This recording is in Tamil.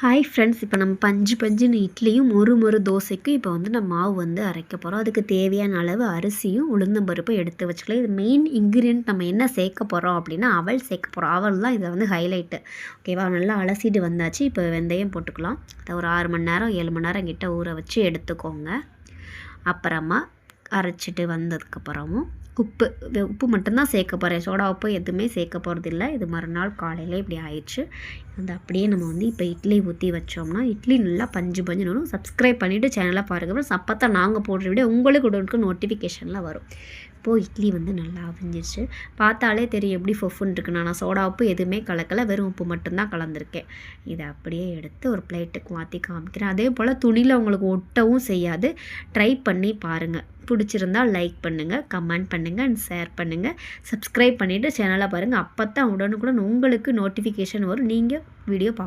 ஹாய் ஃப்ரெண்ட்ஸ் இப்போ நம்ம பஞ்சு பஞ்சுன்னு இட்லியும் ஒரு மொறு தோசைக்கும் இப்போ வந்து நம்ம மாவு வந்து அரைக்க போகிறோம் அதுக்கு தேவையான அளவு அரிசியும் உளுந்தம்பருப்பும் எடுத்து வச்சுக்கலாம். இது மெயின் இன்க்ரீடியன்ட் நம்ம என்ன சேர்க்க போகிறோம் அப்படின்னா அவள் சேர்க்க போகிறோம் அவள் தான் இதில் வந்து ஹைலைட்டு ஓகேவா நல்லா அலசிட்டு வந்தாச்சு. இப்போ வெந்தயம் போட்டுக்கலாம். அதை ஒரு ஆறு மணி நேரம் ஏழு மணி நேரம் கிட்ட ஊற வச்சு எடுத்துக்கோங்க. அப்புறமா அரைச்சிட்டு வந்ததுக்கப்புறமும் உப்பு உப்பு மட்டும்தான் சேர்க்க போகிறேன் சோடா உப்பு எதுவுமே சேர்க்க போகிறதில்ல இது மறுநாள் காலையில் இப்படி ஆயிடுச்சு. அந்த அப்படியே நம்ம வந்து இப்போ இட்லி ஊற்றி வச்சோம்னா இட்லி நல்லா பஞ்சு பஞ்சு வரும். சப்ஸ்கிரைப் பண்ணிவிட்டு சேனலை பாருங்கள் அப்போ தான் நாங்கள் போடுற விட உங்களுக்கு நோட்டிஃபிகேஷனில் வரும். அப்போது இட்லி வந்து நல்லா அவிஞ்சிருச்சு. பார்த்தாலே தெரியும் எப்படி ஃபொஃபுன்னு இருக்குண்ணா நான் சோடா உப்பு எதுவுமே கலக்கல. வெறும் உப்பு மட்டும்தான் கலந்துருக்கேன். இதை அப்படியே எடுத்து ஒரு பிளேட்டுக்கு மாற்றி காமிக்கிறேன். அதே போல் துணியில் உங்களுக்கு ஒட்டவும் செய்யாது. ட்ரை பண்ணி பாருங்கள் பிடிச்சிருந்தா லைக் பண்ணுங்கள் கமெண்ட் பண்ணுங்கள் அண்ட் ஷேர் பண்ணுங்கள் சப்ஸ்கிரைப் பண்ணிவிட்டு சேனலை பாருங்கள் அப்போ தான் உடனுக்குடன் உங்களுக்கு நோட்டிஃபிகேஷன் வரும். நீங்கள் வீடியோ பார்க்க